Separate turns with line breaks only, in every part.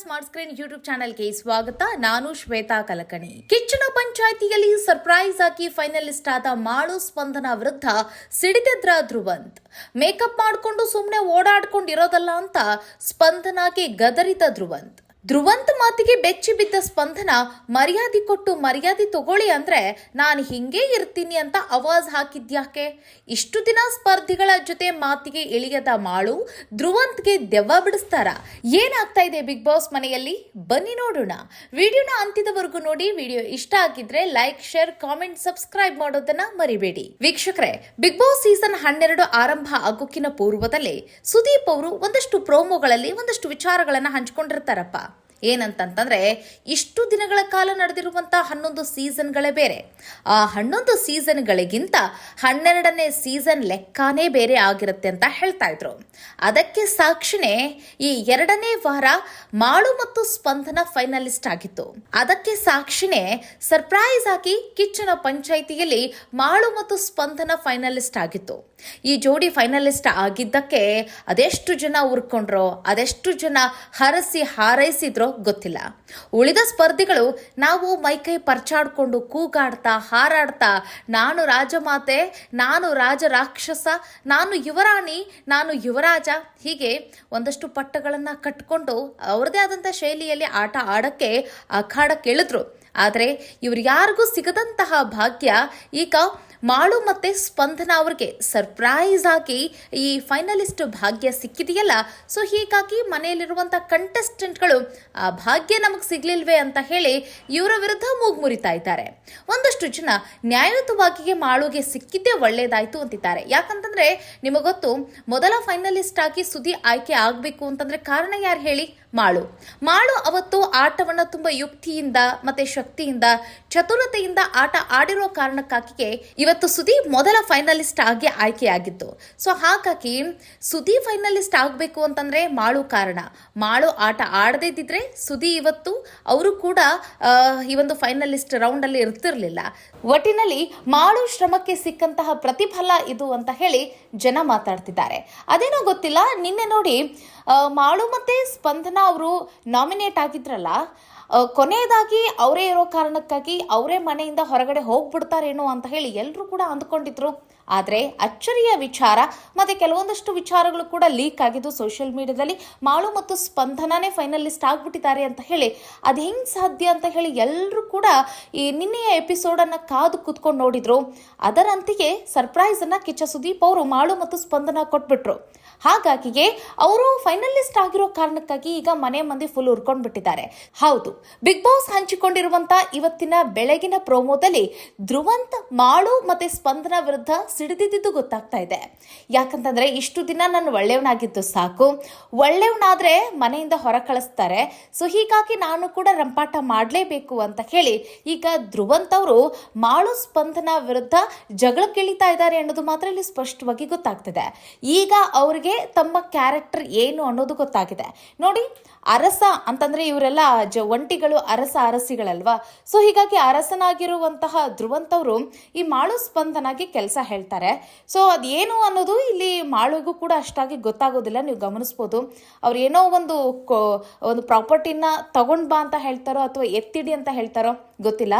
Smart screen YouTube ಚಾನೆಲ್ಗೆ ಸ್ವಾಗತ. ನಾನು ಶ್ವೇತಾ ಕಲಕಣಿ. ಕಿಚ್ಚನ ಪಂಚಾಯಿತಿಯಲ್ಲಿ ಸರ್ಪ್ರೈಸ್ ಆಗಿ ಫೈನಲಿಸ್ಟ್ ಆದ ಮಾಳು ಸ್ಪಂದನ ವಿರುದ್ಧ ಸಿಡಿದಿದ್ರ ಧ್ರುವಂತ್. ಮೇಕಪ್ ಮಾಡ್ಕೊಂಡು ಸುಮ್ಮನೆ ಓಡಾಡ್ಕೊಂಡಿರೋದಲ್ಲ ಅಂತ ಸ್ಪಂದನಾಗೆ ಗದರಿದ ಧ್ರುವಂತ್. ಧ್ರುವಂತ್ ಮಾತಿಗೆ ಬೆಚ್ಚಿ ಬಿದ್ದ ಸ್ಪಂದನ ಮರ್ಯಾದೆ ಕೊಟ್ಟು ಮರ್ಯಾದೆ ತಗೊಳ್ಳಿ ಅಂದ್ರೆ ನಾನು ಹಿಂಗೇ ಇರ್ತೀನಿ ಅಂತ ಅವಾಜ್ ಹಾಕಿದ್ಯಾಕೆ? ಇಷ್ಟು ದಿನ ಸ್ಪರ್ಧಿಗಳ ಜೊತೆ ಮಾತಿಗೆ ಇಳಿಯದ ಮಾಳು ಧ್ರುವಂತ್ಗೆ ದೆವ್ವ ಬಿಡಿಸ್ತಾರ. ಏನಾಗ್ತಾ ಇದೆ ಬಿಗ್ ಬಾಸ್ ಮನೆಯಲ್ಲಿ? ಬನ್ನಿ ನೋಡೋಣ. ವಿಡಿಯೋನ ಅಂತ್ಯದವರೆಗೂ ನೋಡಿ, ವಿಡಿಯೋ ಇಷ್ಟ ಆಗಿದ್ರೆ ಲೈಕ್, ಶೇರ್, ಕಾಮೆಂಟ್, ಸಬ್ಸ್ಕ್ರೈಬ್ ಮಾಡೋದನ್ನ ಮರಿಬೇಡಿ. ವೀಕ್ಷಕರೇ, ಬಿಗ್ ಬಾಸ್ ಸೀಸನ್ ಹನ್ನೆರಡು ಆರಂಭ ಆಗೋಕ್ಕಿನ ಪೂರ್ವದಲ್ಲೇ ಸುದೀಪ್ ಅವರು ಒಂದಷ್ಟು ಪ್ರೋಮೋಗಳಲ್ಲಿ ಒಂದಷ್ಟು ವಿಚಾರಗಳನ್ನ ಹಂಚ್ಕೊಂಡಿರ್ತಾರಪ್ಪ. ಏನಂತಂತಂದ್ರೆ, ಇಷ್ಟು ದಿನಗಳ ಕಾಲ ನಡೆದಿರುವಂತಹ ಹನ್ನೊಂದು ಸೀಸನ್ಗಳೇ ಬೇರೆ. ಆ ಹನ್ನೊಂದು ಸೀಸನ್ಗಳಿಗಿಂತ ಹನ್ನೆರಡನೇ ಸೀಸನ್ ಲೆಕ್ಕಾನೇ ಬೇರೆ ಆಗಿರುತ್ತೆ ಅಂತ ಹೇಳ್ತಾ ಇದ್ರು. ಅದಕ್ಕೆ ಸಾಕ್ಷಿನೇ, ಈ ಎರಡನೇ ವಾರ ಮಾಳು ಮತ್ತು ಸ್ಪಂದನ ಫೈನಲಿಸ್ಟ್ ಆಗಿತ್ತು. ಅದಕ್ಕೆ ಸಾಕ್ಷಿನೇ, ಸರ್ಪ್ರೈಸ್ ಆಗಿ ಕಿಚ್ಚನ ಪಂಚಾಯಿತಿಯಲ್ಲಿ ಮಾಳು ಮತ್ತು ಸ್ಪಂದನ ಫೈನಲಿಸ್ಟ್ ಆಗಿತ್ತು. ಈ ಜೋಡಿ ಫೈನಲಿಸ್ಟ್ ಆಗಿದ್ದಕ್ಕೆ ಅದೆಷ್ಟು ಜನ ಉರ್ಕೊಂಡ್ರೋ, ಅದೆಷ್ಟು ಜನ ಹರಸಿ ಹಾರೈಸಿದ್ರೋ ಗೊತ್ತಿಲ್ಲ. ಉಳಿದ ಸ್ಪರ್ಧಿಗಳು ನಾವು ಮೈಕೈ ಪರ್ಚಾಡ್ಕೊಂಡು ಕೂಗಾಡ್ತಾ, ಹಾರಾಡ್ತಾ, ನಾನು ರಾಜಮಾತೆ, ನಾನು ರಾಜ ರಾಕ್ಷಸ, ನಾನು ಯುವರಾಣಿ, ನಾನು ಯುವರಾಜ ಹೀಗೆ ಒಂದಷ್ಟು ಪಟ್ಟಗಳನ್ನು ಕಟ್ಕೊಂಡು ಅವ್ರದೇ ಆದಂಥ ಶೈಲಿಯಲ್ಲಿ ಆಟ ಆಡಕ್ಕೆ ಅಖಾಡಕ್ಕೆ ಇಳಿದ್ರು. ಆದರೆ ಇವ್ರು ಯಾರಿಗೂ ಸಿಗದಂತಹ ಭಾಗ್ಯ ಈಗ ಮಾಳು ಮತ್ತೆ ಸ್ಪಂದನ ಅವ್ರಿಗೆ ಸರ್ಪ್ರೈಸ್ ಆಗಿ ಈ ಫೈನಲಿಸ್ಟ್ ಭಾಗ್ಯ ಸಿಕ್ಕಿದೆಯಲ್ಲ? ಸೊ ಹೀಗಾಗಿ ಮನೆಯಲ್ಲಿರುವಂಥ ಕಂಟೆಸ್ಟೆಂಟ್ಗಳು ಆ ಭಾಗ್ಯ ನಮಗೆ ಸಿಗ್ಲಿಲ್ವೇ ಅಂತ ಹೇಳಿ ಇವರ ವಿರುದ್ಧ ಮೂಗು ಮುರಿತಾ ಇದ್ದಾರೆ. ಒಂದಷ್ಟು ಜನ ನ್ಯಾಯಯುತವಾಗಿಯೇ ಮಾಳುಗೆ ಸಿಕ್ಕಿದ್ದೇ ಒಳ್ಳೇದಾಯ್ತು ಅಂತಿದ್ದಾರೆ. ಯಾಕಂತಂದ್ರೆ ನಿಮಗೊತ್ತು ಮೊದಲ ಫೈನಲಿಸ್ಟ್ ಆಗಿ ಸುದ್ದಿ ಆಯ್ಕೆ ಆಗಬೇಕು ಅಂತಂದ್ರೆ ಕಾರಣ ಯಾರು ಹೇಳಿ? ಮಾಳು. ಮಾಳು ಅವತ್ತು ಆಟವನ್ನ ತುಂಬಾ ಯುಕ್ತಿಯಿಂದ ಮತ್ತೆ ಶಕ್ತಿಯಿಂದ, ಚತುರತೆಯಿಂದ ಆಟ ಆಡಿರೋ ಕಾರಣಕ್ಕಾಗಿಯೇ ಇವತ್ತು ಸುದೀಪ್ ಮೊದಲ ಫೈನಲಿಸ್ಟ್ ಆಗಿ ಆಯ್ಕೆಯಾಗಿತ್ತು. ಸೊ ಹಾಗಾಗಿ ಸುದೀಪ್ ಫೈನಲಿಸ್ಟ್ ಆಗಬೇಕು ಅಂತಂದ್ರೆ ಮಾಳು ಕಾರಣ. ಮಾಳು ಆಟ ಆಡದೇ ಇದ್ದಿದ್ರೆ ಸುದಿ ಇವತ್ತು ಅವರು ಕೂಡ ಈ ಒಂದು ಫೈನಲಿಸ್ಟ್ ರೌಂಡಲ್ಲಿ ಇರ್ತಿರ್ಲಿಲ್ಲ. ಒಟ್ಟಿನಲ್ಲಿ ಮಾಳು ಶ್ರಮಕ್ಕೆ ಸಿಕ್ಕಂತಹ ಪ್ರತಿಫಲ ಇದು ಅಂತ ಹೇಳಿ ಜನ ಮಾತಾಡ್ತಿದ್ದಾರೆ. ಅದೇನೋ ಗೊತ್ತಿಲ್ಲ, ನಿನ್ನೆ ನೋಡಿ ಮಾಳು ಮತ್ತೆ ಸ್ಪಂದನ ಅವರು ನಾಮಿನೇಟ್ ಆಗಿದ್ರಲ್ಲ ಕೊನೆಯದಾಗಿ ಅವರೇ ಇರೋ ಕಾರಣಕ್ಕಾಗಿ ಅವರೇ ಮನೆಯಿಂದ ಹೊರಗಡೆ ಹೋಗ್ಬಿಡ್ತಾರೇನೋ ಅಂತ ಹೇಳಿ ಎಲ್ಲರೂ ಕೂಡ ಅಂದ್ಕೊಂಡಿದ್ರು. ಆದರೆ ಅಚ್ಚರಿಯ ವಿಚಾರ, ಮತ್ತೆ ಕೆಲವೊಂದಷ್ಟು ವಿಚಾರಗಳು ಕೂಡ ಲೀಕ್ ಆಗಿದ್ದು ಸೋಷಿಯಲ್ ಮೀಡಿಯಾದಲ್ಲಿ ಮಾಳು ಮತ್ತು ಸ್ಪಂದನನೇ ಫೈನಲಿಸ್ಟ್ ಆಗ್ಬಿಟ್ಟಿದ್ದಾರೆ ಅಂತ ಹೇಳಿ ಅದು ಹೆಂಗೆ ಸಾಧ್ಯ ಅಂತ ಹೇಳಿ ಎಲ್ಲರೂ ಕೂಡ ಈ ನಿನ್ನೆಯ ಎಪಿಸೋಡನ್ನು ಕಾದು ಕೂತ್ಕೊಂಡು ನೋಡಿದರು. ಅದರಂತೆಯೇ ಸರ್ಪ್ರೈಸ್ ಅನ್ನ ಕಿಚ್ಚ ಸುದೀಪ್ ಅವರು ಮಾಳು ಮತ್ತು ಸ್ಪಂದನ ಕೊಟ್ಬಿಟ್ರು. ಹಾಗಾಗಿಯೇ ಅವರು ಫೈನಲಿಸ್ಟ್ ಆಗಿರೋ ಕಾರಣಕ್ಕಾಗಿ ಈಗ ಮನೆ ಮಂದಿ ಫುಲ್ ಉರ್ಕೊಂಡ್ಬಿಟ್ಟಿದ್ದಾರೆ. ಹೌದು ಬಿಗ್ ಬಾಸ್ ಹಂಚಿಕೊಂಡಿರುವಂತ ಇವತ್ತಿನ ಬೆಳಗಿನ ಪ್ರೋಮೋದಲ್ಲಿ ಧ್ರುವಂತ್, ಮಾಳು ಮತ್ತೆ ಸ್ಪಂದನ ವಿರುದ್ಧ ಸಿಡಿದಿದ್ದು ಗೊತ್ತಾಗ್ತಾ ಇದೆ. ಯಾಕಂತಂದ್ರೆ ಇಷ್ಟು ದಿನ ನಾನು ಒಳ್ಳೆಯವನಾಗಿದ್ದು ಸಾಕು. ಒಳ್ಳೆಯವನಾದ್ರೆ ಮನೆಯಿಂದ ಹೊರ ಕಳಿಸ್ತಾರೆ. ಸೊ ಹೀಗಾಗಿ ನಾನು ಕೂಡ ರಂಪಾಟ ಮಾಡಲೇಬೇಕು ಅಂತ ಹೇಳಿ ಈಗ ಧ್ರುವಂತ್ ಅವರು ಮಾಳು, ಸ್ಪಂದನ ವಿರುದ್ಧ ಜಗಳಕ್ಕಿಳಿತಾ ಇದ್ದಾರೆ ಅನ್ನೋದು ಮಾತ್ರ ಇಲ್ಲಿ ಸ್ಪಷ್ಟವಾಗಿ ಗೊತ್ತಾಗ್ತಿದೆ. ಈಗ ಅವರಿಗೆ ತಮ್ಮ ಕ್ಯಾರೆಕ್ಟರ್ ಏನು ಅನ್ನೋದು ಗೊತ್ತಾಗಿದೆ. ನೋಡಿ ಅರಸ ಅಂತಂದ್ರೆ ಇವರೆಲ್ಲ ಜ ಒಂಟಿಗಳು ಅರಸ ಅರಸಿಗಳಲ್ವಾ? ಸೊ ಹೀಗಾಗಿ ಅರಸನಾಗಿರುವಂತಹ ಧ್ರುವಂತವರು ಈ ಮಾಳು ಸ್ಪಂದನಾಗಿ ಕೆಲಸ ಹೇಳ್ತಾರೆ. ಸೊ ಅದೇನು ಅನ್ನೋದು ಇಲ್ಲಿ ಮಾಳುಗೂ ಕೂಡ ಅಷ್ಟಾಗಿ ಗೊತ್ತಾಗೋದಿಲ್ಲ. ನೀವು ಗಮನಿಸ್ಬೋದು. ಅವ್ರು ಏನೋ ಒಂದು ಒಂದು ಪ್ರಾಪರ್ಟಿನ ತಗೊಂಡ್ ಬಾ ಅಂತ ಹೇಳ್ತಾರೋ ಅಥವಾ ಎತ್ತಿಡಿ ಅಂತ ಹೇಳ್ತಾರೋ ಗೊತ್ತಿಲ್ಲ.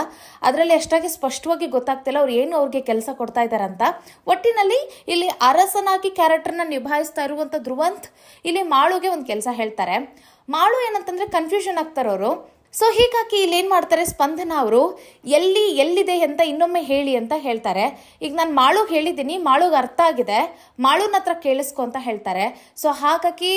ಅದರಲ್ಲಿ ಅಷ್ಟಾಗಿ ಸ್ಪಷ್ಟವಾಗಿ ಗೊತ್ತಾಗ್ತಿಲ್ಲ ಅವ್ರು ಏನು ಅವ್ರಿಗೆ ಕೆಲಸ ಕೊಡ್ತಾ ಇದ್ದಾರೆ ಅಂತ. ಒಟ್ಟಿನಲ್ಲಿ ಇಲ್ಲಿ ಅರಸನಾಗಿ ಕ್ಯಾರೆಕ್ಟರ್ನ ನಿಭಾಯಿಸ್ತಾ ಇರುವಂಥ ಧ್ರುವಂತ್ ಇಲ್ಲಿ ಮಾಳುಗೆ ಒಂದು ಕೆಲಸ ಹೇಳ್ತಾರೆ. ಮಾಳು ಏನಂತಂದ್ರೆ ಕನ್ಫ್ಯೂಷನ್ ಆಗ್ತಾರೆ ಅವರು ಸೊ ಹೀಗಾಗಿ ಇಲ್ಲಿ ಏನು ಮಾಡ್ತಾರೆ? ಸ್ಪಂದನ ಅವರು, ಎಲ್ಲಿ, ಎಲ್ಲಿದೆ ಅಂತ ಇನ್ನೊಮ್ಮೆ ಹೇಳಿ ಅಂತ ಹೇಳ್ತಾರೆ. ಈಗ ನಾನು ಮಾಳುಗೆ ಹೇಳಿದ್ದೀನಿ, ಮಾಳುಗೆ ಅರ್ಥ ಆಗಿದೆ. ಮಾಳುನ ಹತ್ರ ಕೇಳಿಸ್ಕೊ ಅಂತ ಹೇಳ್ತಾರೆ. ಸೊ ಹಾಗಾಗಿ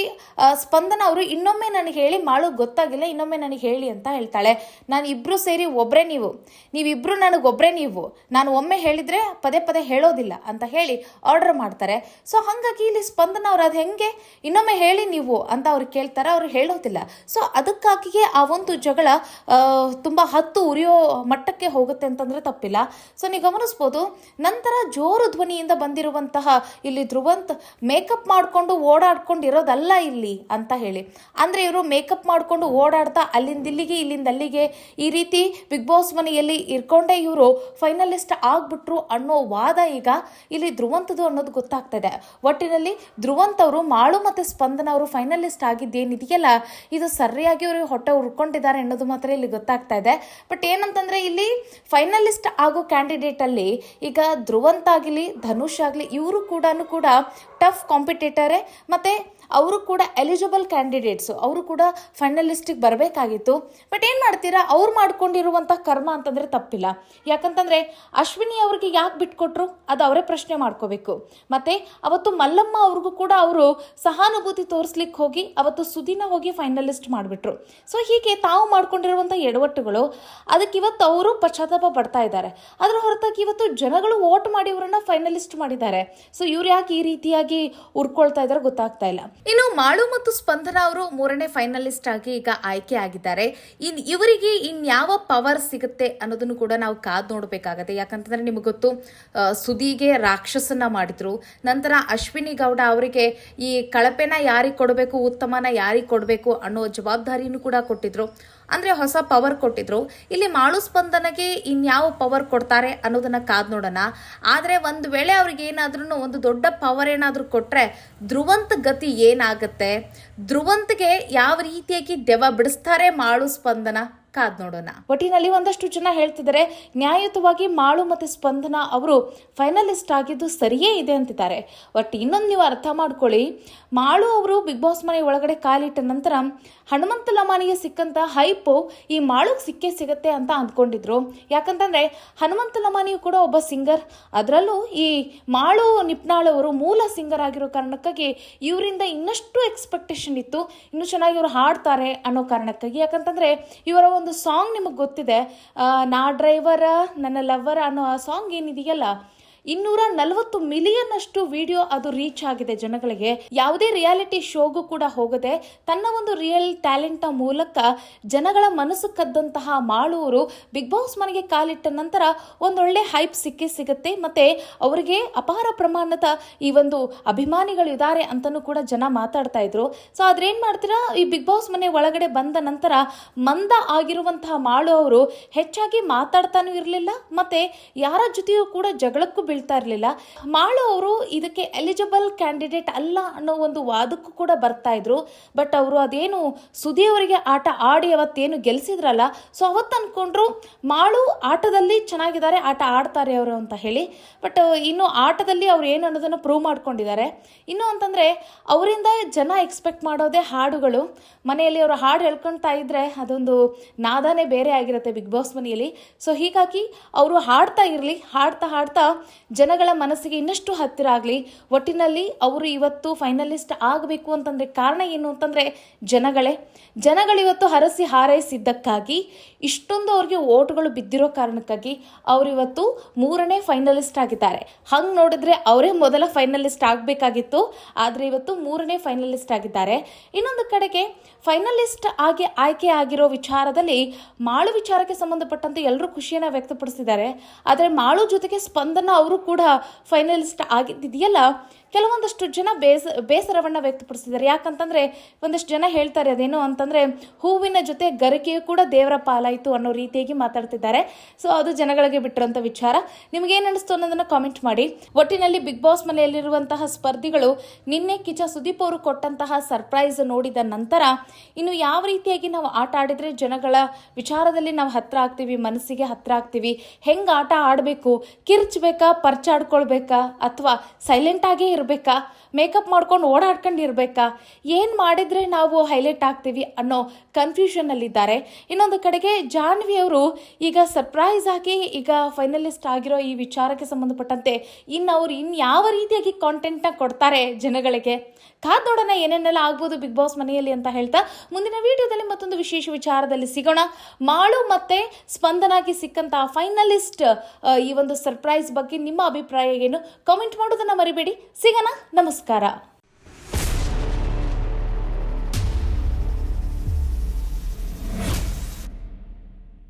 ಸ್ಪಂದನ ಅವರು ಇನ್ನೊಮ್ಮೆ ನನಗೆ ಹೇಳಿ, ಮಾಳು ಗೊತ್ತಾಗಿಲ್ಲ, ಇನ್ನೊಮ್ಮೆ ನನಗೆ ಹೇಳಿ ಅಂತ ಹೇಳ್ತಾಳೆ. ನಾನು ಇಬ್ರು ಸೇರಿ ಒಬ್ಬರೇ ನೀವು. ನೀವಿಬ್ರು ನನಗೆ ಒಬ್ಬರೇ ನೀವು. ನಾನು ಒಮ್ಮೆ ಹೇಳಿದ್ರೆ ಪದೇ ಪದೇ ಹೇಳೋದಿಲ್ಲ ಅಂತ ಹೇಳಿ ಆರ್ಡರ್ ಮಾಡ್ತಾರೆ. ಸೊ ಹಾಗಾಗಿ ಇಲ್ಲಿ ಸ್ಪಂದನ ಅವ್ರು ಅದು ಹೆಂಗೆ? ಇನ್ನೊಮ್ಮೆ ಹೇಳಿ ನೀವು ಅಂತ ಅವ್ರು ಕೇಳ್ತಾರೆ, ಅವ್ರು ಹೇಳೋದಿಲ್ಲ. ಸೊ ಅದಕ್ಕಾಗಿಯೇ ಆ ಒಂದು ಜಗಳ ಆ, ತುಂಬ ಹತ್ತು ಉರಿಯೋ ಮಟ್ಟಕ್ಕೆ ಹೋಗುತ್ತೆ ಅಂತಂದ್ರೆ ತಪ್ಪಿಲ್ಲ. ಸೊ ನೀವು ಗಮನಿಸ್ಬೋದು ನಂತರ ಜೋರು ಧ್ವನಿಯಿಂದ ಬಂದಿರುವಂತಹ ಇಲ್ಲಿ ಧ್ರುವಂತ್ ಮೇಕಪ್ ಮಾಡಿಕೊಂಡು ಓಡಾಡ್ಕೊಂಡು ಇರೋದಲ್ಲ ಇಲ್ಲಿ ಅಂತ ಹೇಳಿ. ಅಂದರೆ ಇವರು ಮೇಕಪ್ ಮಾಡಿಕೊಂಡು ಓಡಾಡ್ತಾ ಅಲ್ಲಿಂದ ಇಲ್ಲಿಗೆ ಇಲ್ಲಿಂದ ಅಲ್ಲಿಗೆ ಈ ರೀತಿ ಬಿಗ್ ಬಾಸ್ ಮನೆಯಲ್ಲಿ ಇರ್ಕೊಂಡೇ ಇವರು ಫೈನಲಿಸ್ಟ್ ಆಗ್ಬಿಟ್ರು ಅನ್ನೋ ವಾದ ಈಗ ಇಲ್ಲಿ ಧ್ರುವಂತದು ಅನ್ನೋದು ಗೊತ್ತಾಗ್ತದೆ. ಒಟ್ಟಿನಲ್ಲಿ ಧ್ರುವಂತ್ ಅವರು ಮಾಳು ಮತ್ತು ಸ್ಪಂದನ ಅವರು ಫೈನಲಿಸ್ಟ್ ಆಗಿದ್ದೇನಿದೆಯಲ್ಲ ಇದು ಸರಿಯಾಗಿ ಅವರು ಹೊಟ್ಟೆ ಉರ್ಕೊಂಡಿದ್ದಾರೆ ಮಾತ್ರ ಇಲ್ಲಿ ಗೊತ್ತಾಗ್ತಾ ಇದೆ. ಬಟ್ ಏನಂತಂದ್ರೆ ಇಲ್ಲಿ ಫೈನಲಿಸ್ಟ್ ಆಗೋ ಕ್ಯಾಂಡಿಡೇಟಲ್ಲಿ ಈಗ ಧ್ರುವಂತ್ ಆಗಲಿ, ಧನುಷ್ ಆಗಲಿ ಇವರು ಕೂಡ ಕೂಡ ಟಫ್ ಕಾಂಪಿಟೇಟರೇ ಮತ್ತೆ ಅವರು ಕೂಡ ಎಲಿಜಿಬಲ್ ಕ್ಯಾಂಡಿಡೇಟ್ಸು ಅವರು ಕೂಡ ಫೈನಲಿಸ್ಟಿಗೆ ಬರಬೇಕಾಗಿತ್ತು. ಬಟ್ ಏನು ಮಾಡ್ತೀರಾ? ಅವ್ರು ಮಾಡ್ಕೊಂಡಿರುವಂಥ ಕರ್ಮ ಅಂತಂದರೆ ತಪ್ಪಿಲ್ಲ. ಯಾಕಂತಂದರೆ ಅಶ್ವಿನಿ ಅವ್ರಿಗೆ ಯಾಕೆ ಬಿಟ್ಕೊಟ್ರು? ಅದು ಅವರೇ ಪ್ರಶ್ನೆ ಮಾಡ್ಕೋಬೇಕು. ಮತ್ತು ಅವತ್ತು ಮಲ್ಲಮ್ಮ ಅವ್ರಿಗೂ ಕೂಡ ಅವರು ಸಹಾನುಭೂತಿ ತೋರಿಸ್ಲಿಕ್ಕೆ ಹೋಗಿ ಅವತ್ತು ಸುದಿನ ಹೋಗಿ ಫೈನಲಿಸ್ಟ್ ಮಾಡಿಬಿಟ್ರು. ಸೊ ಹೀಗೆ ತಾವು ಮಾಡ್ಕೊಂಡಿರುವಂಥ ಎಡವಟ್ಟುಗಳು, ಅದಕ್ಕೆ ಇವತ್ತು ಅವರು ಪಶ್ಚಾತ್ತಾಪ ಪಡ್ತಾ ಇದ್ದಾರೆ. ಅದರ ಹೊರತಾಗಿ ಇವತ್ತು ಜನಗಳು ವೋಟ್ ಮಾಡಿ ಇವರನ್ನು ಫೈನಲಿಸ್ಟ್ ಮಾಡಿದ್ದಾರೆ. ಸೊ ಇವ್ರು ಯಾಕೆ ಈ ರೀತಿಯಾಗಿ ಉರ್ಕೊಳ್ತಾ ಇದ್ದಾರೆ ಗೊತ್ತಾಗ್ತಾ ಇಲ್ಲ. ಇನ್ನು ಮಾಳು ಮತ್ತು ಸ್ಪಂದನ ಅವರು ಮೂರನೇ ಫೈನಲಿಸ್ಟ್ ಆಗಿ ಈಗ ಆಯ್ಕೆ ಆಗಿದ್ದಾರೆ ಇನ್ ಇವರಿಗೆ ಇನ್ಯಾವ ಪವರ್ ಸಿಗುತ್ತೆ ಅನ್ನೋದನ್ನು ಕೂಡ ನಾವು ಕಾದ್ ನೋಡಬೇಕಾಗತ್ತೆ. ಯಾಕಂತಂದ್ರೆ ನಿಮಗೆ ಗೊತ್ತು ಸುದಿಗೆ ರಾಕ್ಷಸನ್ನ ಮಾಡಿದ್ರು. ನಂತರ ಅಶ್ವಿನಿ ಗೌಡ ಅವರಿಗೆ ಈ ಕಳಪೆನ ಯಾರಿಗೆ ಕೊಡಬೇಕು, ಉತ್ತಮನ ಯಾರಿಗೆ ಕೊಡಬೇಕು ಅನ್ನೋ ಜವಾಬ್ದಾರಿಯನ್ನು ಕೂಡ ಕೊಟ್ಟಿದ್ರು. ಅಂದ್ರೆ ಹೊಸ ಪವರ್ ಕೊಟ್ಟಿದ್ರು. ಇಲ್ಲಿ ಮಾಳು ಸ್ಪಂದನಗೆ ಇನ್ಯಾವ ಪವರ್ ಕೊಡ್ತಾರೆ ಅನ್ನೋದನ್ನ ಕಾದ್ ನೋಡೋಣ. ಆದ್ರೆ ಒಂದು ವೇಳೆ ಅವ್ರಿಗೆ ಏನಾದ್ರೂ ಒಂದು ದೊಡ್ಡ ಪವರ್ ಏನಾದರೂ ಕೊಟ್ರೆ ಧ್ರುವಂತ ಗತಿ ಏನಾಗುತ್ತೆ? ಧ್ರುವಂತ್ಗೆ ಯಾವ ರೀತಿಯಾಗಿ ದೆವ ಬಿಡಿಸ್ತಾರೆ ಮಾಳು ಸ್ಪಂದನ? ಕಾದ್ ನೋಡೋಣ. ಒಟ್ಟಿನಲ್ಲಿ ಒಂದಷ್ಟು ಜನ ಹೇಳ್ತಿದ್ದಾರೆ, ನ್ಯಾಯಯುತವಾಗಿ ಮಾಳು ಮತ್ತೆ ಸ್ಪಂದನ ಅವರು ಫೈನಲಿಸ್ಟ್ ಆಗಿದ್ದು ಸರಿಯೇ ಇದೆ ಅಂತಿದ್ದಾರೆ. ಬಟ್ ಇನ್ನೊಂದು ನೀವು ಅರ್ಥ ಮಾಡ್ಕೊಳ್ಳಿ, ಮಾಳು ಅವರು ಬಿಗ್ ಬಾಸ್ ಮನೆ ಒಳಗಡೆ ಕಾಲಿಟ್ಟ ನಂತರ ಹನುಮಂತ ಲಮಾನಿಗೆ ಸಿಕ್ಕಂತ ಹೈಪು ಈ ಮಾಳುಗೆ ಸಿಕ್ಕೇ ಸಿಗತ್ತೆ ಅಂತ ಅಂದ್ಕೊಂಡಿದ್ರು. ಯಾಕಂತಂದ್ರೆ ಹನುಮಂತ ಲಮಾನಿಯು ಕೂಡ ಒಬ್ಬ ಸಿಂಗರ್. ಅದರಲ್ಲೂ ಈ ಮಾಳು ನಿಪ್ನಾಳ್ ಅವರು ಮೂಲ ಸಿಂಗರ್ ಆಗಿರೋ ಕಾರಣಕ್ಕಾಗಿ ಇವರಿಂದ ಇನ್ನಷ್ಟು ಎಕ್ಸ್ಪೆಕ್ಟೇಷನ್ ಇತ್ತು. ಇನ್ನು ಚೆನ್ನಾಗಿ ಇವರು ಹಾಡ್ತಾರೆ ಅನ್ನೋ ಕಾರಣಕ್ಕಾಗಿ. ಯಾಕಂತಂದ್ರೆ ಇವರ ಒಂದು ಸಾಂಗ್ ನಿಮಗೆ ಗೊತ್ತಿದೆ ನಾ ಡ್ರೈವರ ನನ್ನ ಲವ್ವರ ಅನ್ನೋ ಆ ಸಾಂಗ್ ಏನಿದೆಯಲ್ಲ ಇನ್ನೂರ ನಲವತ್ತು ಮಿಲಿಯನ್ ಅಷ್ಟು ವಿಡಿಯೋ ಅದು ರೀಚ್ ಆಗಿದೆ ಜನಗಳಿಗೆ. ಯಾವುದೇ ರಿಯಾಲಿಟಿ ಶೋಗೂ ಕೂಡ ಹೋಗದೆ ತನ್ನ ಒಂದು ರಿಯಲ್ ಟ್ಯಾಲೆಂಟ್ನ ಮೂಲಕ ಜನಗಳ ಮನಸ್ಸು ಕದ್ದಂತಹ ಮಾಳೂರು ಬಿಗ್ ಬಾಸ್ ಮನೆಗೆ ಕಾಲಿಟ್ಟ ನಂತರ ಒಂದೊಳ್ಳೆ ಹೈಪ್ ಸಿಕ್ಕೇ ಸಿಗುತ್ತೆ. ಮತ್ತೆ ಅವರಿಗೆ ಅಪಾರ ಪ್ರಮಾಣದ ಈ ಒಂದು ಅಭಿಮಾನಿಗಳು ಇದ್ದಾರೆ ಅಂತಲೂ ಕೂಡ ಜನ ಮಾತಾಡ್ತಾ ಇದ್ರು. ಸೊ ಅದ್ರೇನ್ ಮಾಡ್ತೀರಾ? ಈ ಬಿಗ್ ಬಾಸ್ ಮನೆ ಒಳಗಡೆ ಬಂದ ನಂತರ ಮಂದ ಆಗಿರುವಂತಹ ಮಾಳು ಅವರು ಹೆಚ್ಚಾಗಿ ಮಾತಾಡ್ತಾನೂ ಇರಲಿಲ್ಲ. ಮತ್ತೆ ಯಾರ ಜೊತೆಯೂ ಕೂಡ ಜಗಳಕ್ಕೂ ಬೀಳ್ತಾ ಇರಲಿಲ್ಲ. ಮಾಳು ಅವರು ಇದಕ್ಕೆ ಎಲಿಜಿಬಲ್ ಕ್ಯಾಂಡಿಡೇಟ್ ಅಲ್ಲ ಅನ್ನೋ ಒಂದು ವಾದಕ್ಕೂ ಕೂಡ ಬರ್ತಾ ಇದ್ರು. ಬಟ್ ಅವರು ಅದೇನು ಸುದಿ ಅವರಿಗೆ ಆಟ ಆಡಿ ಅವತ್ತೇನು ಗೆಲ್ಸಿದ್ರಲ್ಲ ಸೊ ಅವತ್ತು ಅಂದ್ಕೊಂಡ್ರು ಮಾಳು ಆಟದಲ್ಲಿ ಚೆನ್ನಾಗಿದ್ದಾರೆ, ಆಟ ಆಡ್ತಾರೆ ಅವರು ಅಂತ ಹೇಳಿ. ಬಟ್ ಇನ್ನು ಆಟದಲ್ಲಿ ಅವ್ರು ಏನು ಅನ್ನೋದನ್ನು ಪ್ರೂವ್ ಮಾಡ್ಕೊಂಡಿದ್ದಾರೆ. ಇನ್ನು ಅಂತಂದ್ರೆ ಅವರಿಂದ ಜನ ಎಕ್ಸ್ಪೆಕ್ಟ್ ಮಾಡೋದೇ ಹಾಡುಗಳು. ಮನೆಯಲ್ಲಿ ಅವರು ಹಾಡು ಹೇಳ್ಕೊಳ್ತಾ ಇದ್ರೆ ಅದೊಂದು ನಾದಾನೇ ಬೇರೆ ಆಗಿರುತ್ತೆ ಬಿಗ್ ಬಾಸ್ ಮನೆಯಲ್ಲಿ. ಸೊ ಹೀಗಾಗಿ ಅವರು ಹಾಡ್ತಾ ಇರಲಿ, ಹಾಡ್ತಾ ಹಾಡ್ತಾ ಜನಗಳ ಮನಸ್ಸಿಗೆ ಇನ್ನಷ್ಟು ಹತ್ತಿರ ಆಗಲಿ, ಒಟ್ಟಿನಲ್ಲಿ ಅವರು ಇವತ್ತು ಫೈನಲಿಸ್ಟ್ ಆಗಬೇಕು ಅಂತಂದರೆ ಕಾರಣ ಏನು ಅಂತಂದರೆ ಜನಗಳೇ. ಜನಗಳಿವತ್ತು ಹರಸಿ ಹಾರೈಸಿದ್ದಕ್ಕಾಗಿ ಇಷ್ಟೊಂದು ಅವ್ರಿಗೆ ಓಟ್ಗಳು ಬಿದ್ದಿರೋ ಕಾರಣಕ್ಕಾಗಿ ಅವರು ಇವತ್ತು ಮೂರನೇ ಫೈನಲಿಸ್ಟ್ ಆಗಿದ್ದಾರೆ. ಹಂಗೆ ನೋಡಿದ್ರೆ ಅವರೇ ಮೊದಲ ಫೈನಲಿಸ್ಟ್ ಆಗಬೇಕಾಗಿತ್ತು, ಆದರೆ ಇವತ್ತು ಮೂರನೇ ಫೈನಲಿಸ್ಟ್ ಆಗಿದ್ದಾರೆ. ಇನ್ನೊಂದು ಕಡೆಗೆ ಫೈನಲಿಸ್ಟ್ ಆಗಿ ಆಯ್ಕೆ ಆಗಿರೋ ವಿಚಾರದಲ್ಲಿ ಮಾಳು ವಿಚಾರಕ್ಕೆ ಸಂಬಂಧಪಟ್ಟಂತೆ ಎಲ್ಲರೂ ಖುಷಿಯನ್ನು ವ್ಯಕ್ತಪಡಿಸಿದ್ದಾರೆ. ಆದರೆ ಮಾಳು ಜೊತೆಗೆ ಸ್ಪಂದನ ಅವರು ಕೂಡ ಫೈನಲಿಸ್ಟ್ ಆಗಿದ್ದಿದೆಯಲ್ಲ? ಕೆಲವೊಂದಷ್ಟು ಜನ ಬೇಸ, ಬೇಸರವನ್ನು ವ್ಯಕ್ತಪಡಿಸಿದ್ದಾರೆ. ಯಾಕಂತಂದರೆ ಒಂದಷ್ಟು ಜನ ಹೇಳ್ತಾರೆ ಅದೇನು ಅಂತಂದರೆ ಹೂವಿನ ಜೊತೆ ಗರಿಕೆಯು ಕೂಡ ದೇವರ ಪಾಲಾಯಿತು ಅನ್ನೋ ರೀತಿಯಾಗಿ ಮಾತಾಡ್ತಿದ್ದಾರೆ. ಸೊ ಅದು ಜನಗಳಿಗೆ ಬಿಟ್ಟಿರೋಂಥ ವಿಚಾರ. ನಿಮಗೇನು ಅನಿಸ್ತು ಅನ್ನೋದನ್ನು ಕಾಮೆಂಟ್ ಮಾಡಿ. ಒಟ್ಟಿನಲ್ಲಿ ಬಿಗ್ ಬಾಸ್ ಮನೆಯಲ್ಲಿರುವಂತಹ ಸ್ಪರ್ಧಿಗಳು ನಿನ್ನೆ ಕಿಚ ಸುದೀಪ್ ಅವರು ಕೊಟ್ಟಂತಹ ಸರ್ಪ್ರೈಸ್ ನೋಡಿದ ನಂತರ ಇನ್ನು ಯಾವ ರೀತಿಯಾಗಿ ನಾವು ಆಟ ಆಡಿದರೆ ಜನಗಳ ವಿಚಾರದಲ್ಲಿ ನಾವು ಹತ್ರ ಆಗ್ತೀವಿ, ಮನಸ್ಸಿಗೆ ಹತ್ರ ಆಗ್ತೀವಿ, ಹೆಂಗೆ ಆಟ ಆಡಬೇಕು, ಕಿರ್ಚ್ಬೇಕಾ ಪರ್ಚಾಡ್ಕೊಳ್ಬೇಕಾ ಅಥವಾ ಸೈಲೆಂಟಾಗೇ ಇರಬೇಕಾ? ಮೇಕಪ್ ಮಾಡ್ಕೊಂಡು ಓಡಾಡ್ಕೊಂಡು ಇರಬೇಕಾ ಏನು ಮಾಡಿದ್ರೆ ನಾವು ಹೈಲೈಟ್ ಆಗ್ತೀವಿ ಅನ್ನೋ ಕನ್ಫ್ಯೂಷನ್ ಅಲ್ಲಿದ್ದಾರೆ ಇನ್ನೊಂದು ಕಡೆಗೆ ಜಾನ್ವಿ ಅವರು ಈಗ ಸರ್ಪ್ರೈಸ್ ಆಗಿ ಈಗ ಫೈನಲಿಸ್ಟ್ ಆಗಿರೋ ಈ ವಿಚಾರಕ್ಕೆ ಸಂಬಂಧಪಟ್ಟಂತೆ ಇನ್ನು ಅವರು ಇನ್ನು ಯಾವ ರೀತಿಯಾಗಿ ಕಾಂಟೆಂಟ್ನ ಕೊಡ್ತಾರೆ ಜನಗಳಿಗೆ? ಕಾದ್ ಏನೇನೆಲ್ಲ ಆಗ್ಬೋದು ಬಿಗ್ ಬಾಸ್ ಮನೆಯಲ್ಲಿ ಅಂತ ಹೇಳ್ತಾ ಮುಂದಿನ ವಿಡಿಯೋದಲ್ಲಿ ಮತ್ತೊಂದು ವಿಶೇಷ ವಿಚಾರದಲ್ಲಿ ಸಿಗೋಣ. ಮಾಳು ಮತ್ತೆ ಸ್ಪಂದನಾಗಿ ಸಿಕ್ಕಂತಹ ಫೈನಲಿಸ್ಟ್ ಈ ಒಂದು ಸರ್ಪ್ರೈಸ್ ಬಗ್ಗೆ ನಿಮ್ಮ ಅಭಿಪ್ರಾಯ ಏನು? ಕಾಮೆಂಟ್ ಮಾಡೋದನ್ನ ಮರಿಬೇಡಿ. ಸಿಗೋಣ. ನಮಸ್ಕಾರ